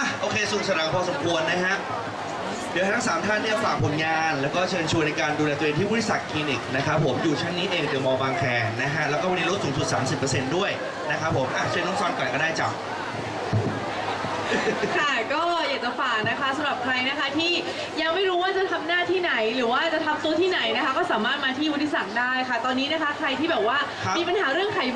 อะโอเคสนุกสนานพอสมควรนะฮะ เดี๋ยวทั้งสามท่านเนี่ยฝากผลงาน แล้วก็เชิญชวนในการดูแลตัวเองที่บริษัทคลินิกนะครับผมอยู่ชั้นนี้เองเดอะมอลล์บางแคนะฮะ แล้วก็วันนี้ลดสูงสุด 30%ด้วยนะครับผมอะเชิญน้องซอนก่อนก็ได้จ้ะ ค่ะก็อยากจะฝากนะคะสำหรับใครนะคะที่ยังไม่รู้ว่าจะทำหน้าที่ไหน หรือว่าจะทำตัวที่ไหนนะคะ ก็สามารถมาที่วุฒิศักดิ์ได้ค่ะ ตอนนี้นะคะ ใครที่แบบว่าครับ มีปัญหาเรื่องไขมัน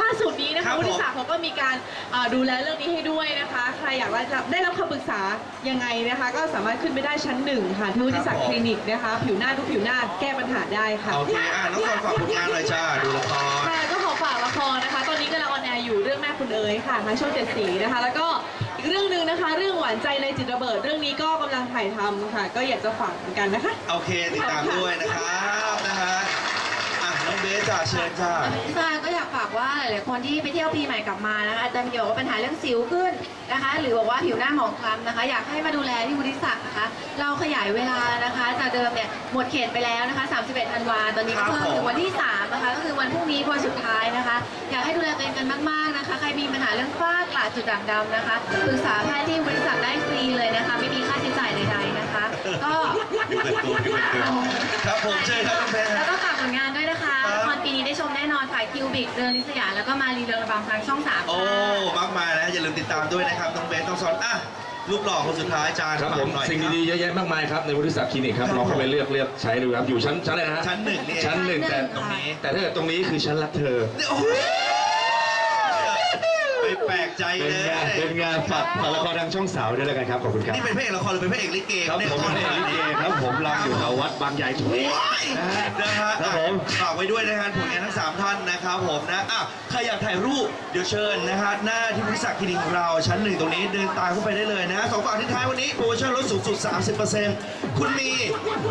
ล่าสุดนี้นะครัคะบผม วุฒิศักดิ์เขาก็มีการเอ่อดูแลเรื่องนี้ให้ด้วยนะคะ ใครอยากได้ได้รับคำปรึกษายังไงนะคะ ก็สามารถขึ้นไปได้ชั้นหนึ่งค่ะที่วุฒิศักดิ์คลินิกนะคะ ผิวหน้าทุกผิวหน้าแก้ปัญหาได้ค่ะ โอเคอะน้องซอนฝากผลงานหน่อยจ้าดูละคร ค่ะก็ขอฝากละครนะคะ ตอนนี้กำลังออนแอร์อยู่เรื่องแม่คุณเอ๋ยค่ะทางช่องเจ็ดสีนะคะ แล้วก็อีกเรื่องหนึ่งนะคะ เรื่องหวานใจในจิตระเบิด เรื่องนี้ก็กำลังถ่ายทำค่ะ ก็อยากจะฝากเหมือนกันนะคะ โอเคติดตามด้วยนะครับนะฮะอะน้องเบสจ้าเชิญจ้า ค่ะก็อยากฝากว่า หลายๆคนที่ไปเที่ยวปีใหม่กลับมานะคะอาจจะมีบอกว่าปัญหาเรื่องสิวขึ้นนะคะ หรือบอกว่าผิวหน้าหมองคล้ำนะคะ อยากให้มาดูแลที่วุฒิศักดิ์นะคะ เราขยายเวลานะคะ จากเดิมเนี่ยหมดเขตไปแล้วนะคะ 31 ธันวาตอนนี้ก็เพิ่มถึงวันที่ 3 นะคะ ก็คือวันพรุ่งนี้วันสุดท้ายนะคะ อยากให้ดูแลตัวเองกันมาก ๆนะคะ ใครมีปัญหาเรื่องฝ้ากระจุดด่างดำนะคะปรึกษาแพทย์ที่บริษัทได้ฟรีเลยนะคะ ไม่มีค่าใช้จ่ายใดๆนะคะ ก็ดูเป็นตัวดูเป็นตัวครับผมเชิญครับน้องเบสแล้วฮะก็ฝากผลงานด้วยนะคะครับละครปีนี้ได้ชมแน่นอนค่ะคิวบิกเดือนลิสยาแล้วก็มารีเรืองระบำทางช่องสามโอ้ค่ะมากมายนะอย่าลืมติดตามด้วยนะครับน้องเบสต้องสอนอะรูปหล่อคนสุดท้ายจานครับผมฝากหน่อยสิ่งครับดีๆเยอะแยะมากมายครับในบริษัทคลินิกครับครับลองเข้าไปเลือกเลือกใช้ดูครับอยู่ชั้นชั้นอะไรนะฮะชั้นหนึ่งนี่เองชั้นหนึ่งแต่ตรงนี้แต่ถ้าเกิดตรงนี้คือชั้นรักเธอนี่โอ้โห ไม่แปลกใจเป็นเลยงานเป็นงานฝากฝากละครทางช่องสาวด้วยแล้วกันครับขอบคุณครับนี่เป็นพระเอกละครหรือเป็นพระเอกลิเกครับเนี่ยผมเป็นเอกลิเกครับผมรำอยู่แถววัดบางใหญ่ทุกว้ายนะฮะนะฮะครับผม ฝากไว้ด้วยนะฮะผลงานทั้ง 3 ท่านนะครับผมนะอะใครอยากถ่ายรูปเดี๋ยวเชิญนะฮะหน้าที่บริษัทคลินิกของเราชั้นหนึ่งตรงนี้เดินตามเข้าไปได้เลยนะฮะสองฝากทิ้งท้ายวันนี้โปรโมชั่นลดสูงสุด 30%คุณมี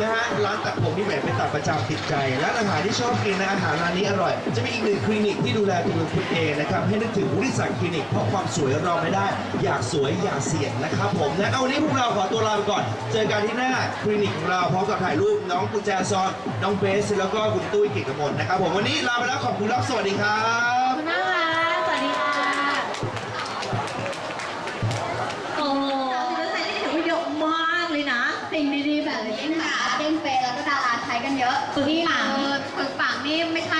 นะฮะร้านตัดผมที่แหมเป็นตัดประจำติดใจร้านอาหารที่ชอบกินนะอาหารร้านนี้อร่อย จะมีอีกหนึ่งคลินิกที่ดูแลตัวคุณเองนะครับให้นึกถึงบริษัทคลินิกเพราะความสวยเราไม่ได้ อยากสวยอยากเสี่ยงนะครับผมนะเอาวันนี้พวกเราขอตัวลาไปก่อน เจอกันที่หน้าคลินิกของเราพร้อมกับถ่ายรูปน้องกุญแจซอนน้องเบส แล้วก็คุณตุ้ยเกียรติกมลนะครับผมวันนี้ลาไปแล้วขอบคุณครับสวัสดีครับ ขอบคุณมากค่ะ สวัสดีค่ะ โอ้เปอร์เซ็นต์นี่ถือว่าเยอะมากเลยนะ สิ่งดีๆแบบนี้ค่ะ เด้งเปย์แล้วก็ดาราใช้กันเยอะฝึกปากฝึกปากนี่ไม่ใช่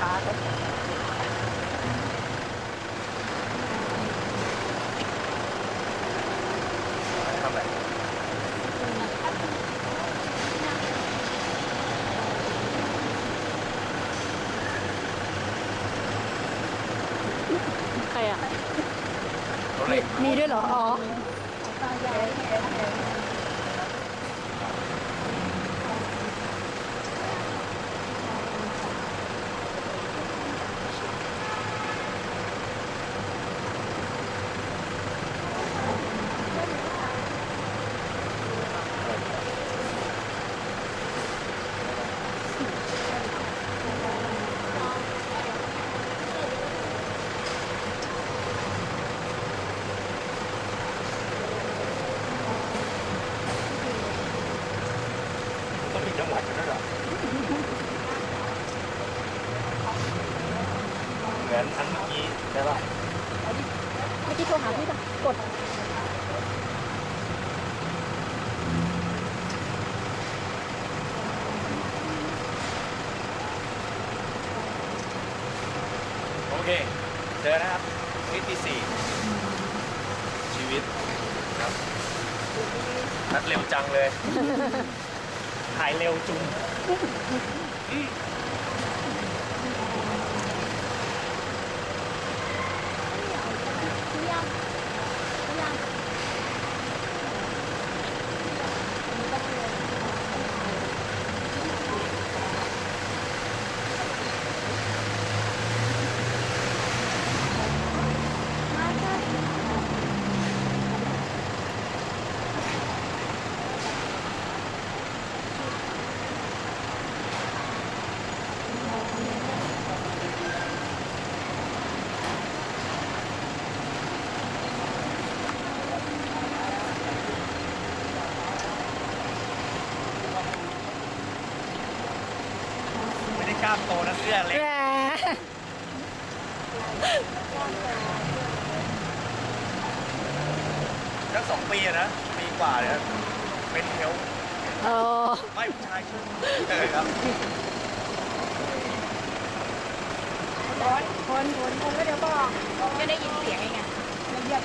ทำอะไรใครอะ รถเหล็ก มีด้วยเหรอ อ๋อ อนอันเมื่อกี้ได้ป่ะเมื่อกี้โทรหาพี่ป่ะกดโอเค เจอนะครับวิธีสี่ชีวิตครับนัดเร็วจังเลย ถ่ายเร็วจุง กล้ามโตนะเสื้อเล็กตั้งสองปีอะนะ ปีกว่าเนี่ยเป็นเทลเออไม่ผู้ชายชื่อเออครับ คนคนคนคนก็เดี๋ยวบอกจะได้ยินเสียงไงเหยียบ